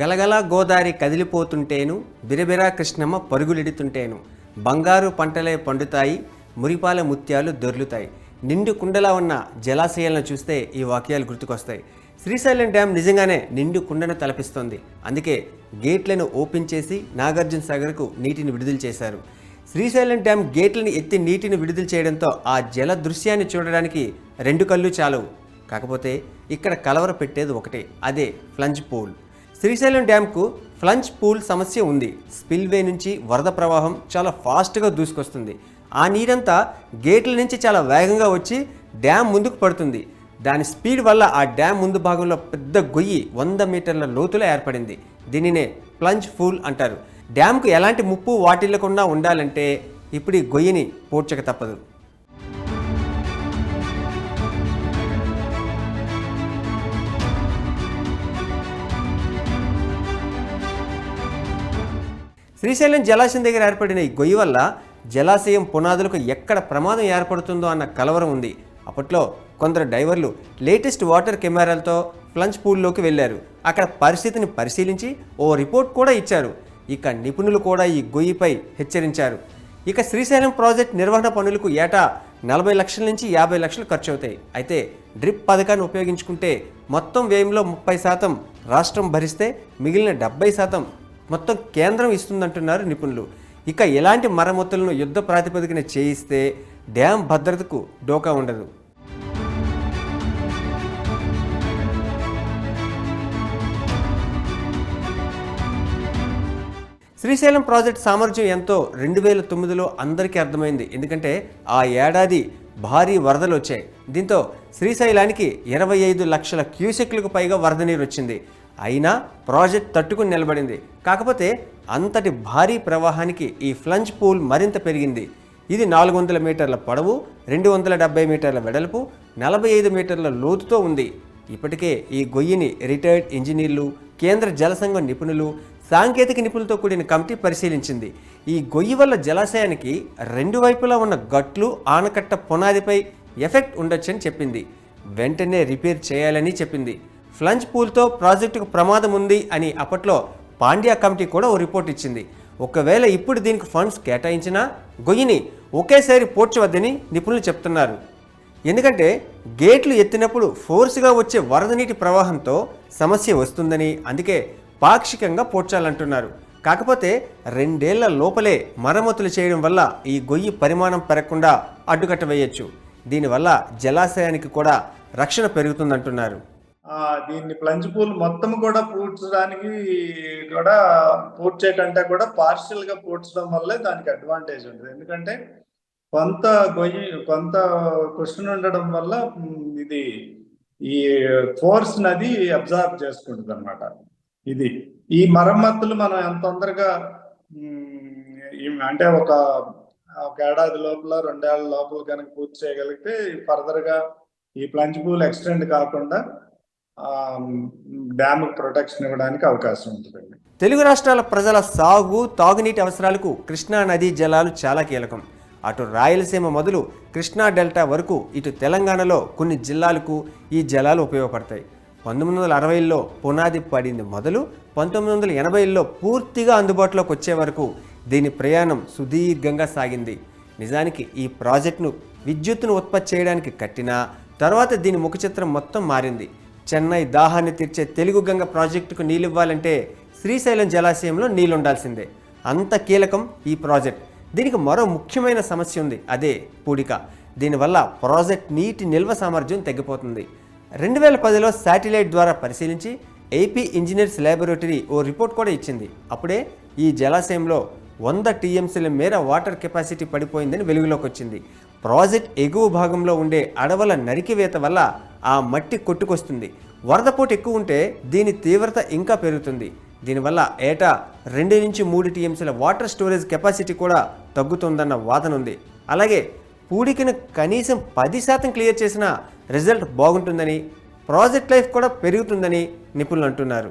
గలగల గోదారి కదిలిపోతుంటేను బిరబిరా కృష్ణమ్మ పరుగులెడుతుంటేను. బంగారు పంటలే పండుతాయి మురిపాల ముత్యాలు దొర్లుతాయి. నిండు కుండలా ఉన్న జలాశయాలను చూస్తే ఈ వాక్యాలు గుర్తుకొస్తాయి. శ్రీశైలం డ్యాం నిజంగానే నిండు కుండను తలపిస్తోంది. అందుకే గేట్లను ఓపెన్ చేసి నాగార్జున సాగర్కు నీటిని విడుదల చేశారు. శ్రీశైలం డ్యాం గేట్లను ఎత్తి నీటిని విడుదల చేయడంతో ఆ జల దృశ్యాన్ని చూడడానికి రెండు కళ్ళు చాలవు. కాకపోతే ఇక్కడ కలవర పెట్టేది ఒకటే అదే ఫ్లంజ్ పూల్. శ్రీశైలం డ్యాంకు ఫ్లంచ్ పూల్ సమస్య ఉంది. స్పిల్వే నుంచి వరద ప్రవాహం చాలా ఫాస్ట్గా దూసుకొస్తుంది. ఆ నీరంతా గేట్ల నుంచి చాలా వేగంగా వచ్చి డ్యామ్ ముందుకు పడుతుంది. దాని స్పీడ్ వల్ల ఆ డ్యామ్ ముందు భాగంలో పెద్ద గొయ్యి వంద మీటర్ల లోతులో ఏర్పడింది. దీనినే ప్లంజ్ పూల్ అంటారు. డ్యామ్కు ఎలాంటి ముప్పు వాటిల్లకుండా ఉండాలంటే ఇప్పుడు ఈ గొయ్యిని పోడ్చక తప్పదు. శ్రీశైలం జలాశయం దగ్గర ఏర్పడిన ఈ గొయ్యి వల్ల జలాశయం పునాదులకు ఎక్కడ ప్రమాదం ఏర్పడుతుందో అన్న కలవరం ఉంది. అప్పట్లో కొందరు డైవర్లు లేటెస్ట్ వాటర్ కెమెరాలతో ప్లంజ్ పూల్లోకి వెళ్ళారు. అక్కడ పరిస్థితిని పరిశీలించి ఓ రిపోర్ట్ కూడా ఇచ్చారు. ఇక నిపుణులు కూడా ఈ గొయ్యిపై హెచ్చరించారు. ఇక శ్రీశైలం ప్రాజెక్ట్ నిర్వహణ పనులకు ఏటా నలభై లక్షల నుంచి యాభై లక్షలు ఖర్చు అవుతాయి అయితే డ్రిప్ పథకాన్ని ఉపయోగించుకుంటే మొత్తం వ్యయంలో ముప్పై శాతం రాష్ట్రం భరిస్తే మిగిలిన డెబ్బై శాతం మొత్తం కేంద్రం ఇస్తుందంటున్నారు నిపుణులు. ఇక ఎలాంటి మరమ్మతులను యుద్ధ ప్రాతిపదికన చేయిస్తే డ్యాం భద్రతకు డోకా ఉండదు. శ్రీశైలం ప్రాజెక్ట్ సామర్థ్యం ఎంతో రెండు వేల తొమ్మిదిలో అందరికీ అర్థమైంది. ఎందుకంటే ఆ ఏడాది భారీ వరదలు వచ్చాయి. దీంతో శ్రీశైలానికి ఇరవై ఐదు లక్షల క్యూసెక్లకు పైగా వరద నీరు వచ్చింది. అయినా ప్రాజెక్ట్ తట్టుకుని నిలబడింది. కాకపోతే అంతటి భారీ ప్రవాహానికి ఈ ఫ్లంజ్ పూల్ మరింత పెరిగింది. ఇది నాలుగు వందల మీటర్ల పొడవు రెండు వందల డెబ్బై మీటర్ల వెడల్పు నలభై ఐదు మీటర్ల లోతుతో ఉంది. ఇప్పటికే ఈ గొయ్యిని రిటైర్డ్ ఇంజనీర్లు కేంద్ర జలసంఘం నిపుణులు సాంకేతిక నిపుణులతో కూడిన కమిటీ పరిశీలించింది. ఈ గొయ్యి వల్ల జలాశయానికి రెండు వైపులా ఉన్న గట్లు ఆనకట్ట పునాదిపై ఎఫెక్ట్ ఉండొచ్చని చెప్పింది. వెంటనే రిపేర్ చేయాలని చెప్పింది. ఫ్లంజ్ పూల్తో ప్రాజెక్టుకు ప్రమాదం ఉంది అని అప్పట్లో పాండ్యా కమిటీ కూడా ఓ రిపోర్ట్ ఇచ్చింది. ఒకవేళ ఇప్పుడు దీనికి ఫండ్స్ కేటాయించినా గొయ్యిని ఒకేసారి పోడ్చవద్దని నిపుణులు చెప్తున్నారు. ఎందుకంటే గేట్లు ఎత్తినప్పుడు ఫోర్స్గా వచ్చే వరద నీటి ప్రవాహంతో సమస్య వస్తుందని అందుకే పాక్షికంగా పోడ్చాలంటున్నారు. కాకపోతే రెండేళ్ళ లోపలే మరమ్మతులు చేయడం వల్ల ఈ గొయ్యి పరిమాణం పెరగకుండా అడ్డుకట్ట వేయచ్చు. దీనివల్ల జలాశయానికి కూడా రక్షణ పెరుగుతుందంటున్నారు. దీన్ని ప్లంజ్ పూల్ మొత్తం కూడా పూడ్చడానికి కూడా పూడ్చే కంటే కూడా పార్షియల్గా పూడ్చడం వల్లే దానికి అడ్వాంటేజ్ ఉంటుంది. ఎందుకంటే కొంత గొయ్యి కొంత క్వశ్చన్ ఉండడం వల్ల ఇది ఈ ఫోర్స్ నది అబ్జర్వ్ చేసుకుంటుంది అనమాట ఇది. ఈ మరమ్మతులు మనం ఎంత తొందరగా అంటే ఒక ఒక ఏడాది లోపల రెండేళ్ళ లోపల కనుక పూర్తి చేయగలిగితే ఫర్దర్గా ఈ ప్లంజ్ పూల్ ఎక్స్టెండ్ కాకుండా డ్యామ్ ప్రొటెక్షన్ ఇవ్వడానికి అవకాశం ఉంటుందండి. తెలుగు రాష్ట్రాల ప్రజల సాగు తాగునీటి అవసరాలకు కృష్ణా నదీ జలాలు చాలా కీలకం. అటు రాయలసీమ మొదలు కృష్ణా డెల్టా వరకు ఇటు తెలంగాణలో కొన్ని జిల్లాలకు ఈ జలాలు ఉపయోగపడతాయి. పంతొమ్మిది వందల అరవైలో పునాది పడింది మొదలు పంతొమ్మిది వందల ఎనభైలో పూర్తిగా అందుబాటులోకి వచ్చే వరకు దీని ప్రయాణం సుదీర్ఘంగా సాగింది. నిజానికి ఈ ప్రాజెక్టును విద్యుత్తును ఉత్పత్తి చేయడానికి కట్టినా తర్వాత దీని ముఖ చిత్రం మొత్తం మారింది. చెన్నై దాహాన్ని తీర్చే తెలుగు గంగ ప్రాజెక్టుకు నీళ్ళివ్వాలంటే శ్రీశైలం జలాశయంలో నీళ్ళు ఉండాల్సిందే అంత కీలకం ఈ ప్రాజెక్ట్. దీనికి మరో ముఖ్యమైన సమస్య ఉంది అదే పూడిక. దీనివల్ల ప్రాజెక్ట్ నీటి నిల్వ సామర్థ్యం తగ్గిపోతుంది. రెండు వేల పదిలో శాటిలైట్ ద్వారా పరిశీలించి ఏపీ ఇంజనీర్స్ ల్యాబొరేటరీ ఓ రిపోర్ట్ కూడా ఇచ్చింది. అప్పుడే ఈ జలాశయంలో వంద టీఎంసీల మేర వాటర్ కెపాసిటీ పడిపోయిందని వెలుగులోకి వచ్చింది ప్రాజెక్ట్ ఎగువ భాగంలో ఉండే అడవుల నరికివేత వల్ల ఆ మట్టి కొట్టుకొస్తుంది. వరదపోటు ఎక్కువ ఉంటే దీని తీవ్రత ఇంకా పెరుగుతుంది. దీనివల్ల ఏటా రెండు నుంచి మూడు టీఎంసీల వాటర్ స్టోరేజ్ కెపాసిటీ కూడా తగ్గుతుందన్న వాదన ఉంది అలాగే పూడికను కనీసం పది శాతం క్లియర్ చేసినా రిజల్ట్ బాగుంటుందని ప్రాజెక్ట్ లైఫ్ కూడా పెరుగుతుందని నిపుణులు అంటున్నారు.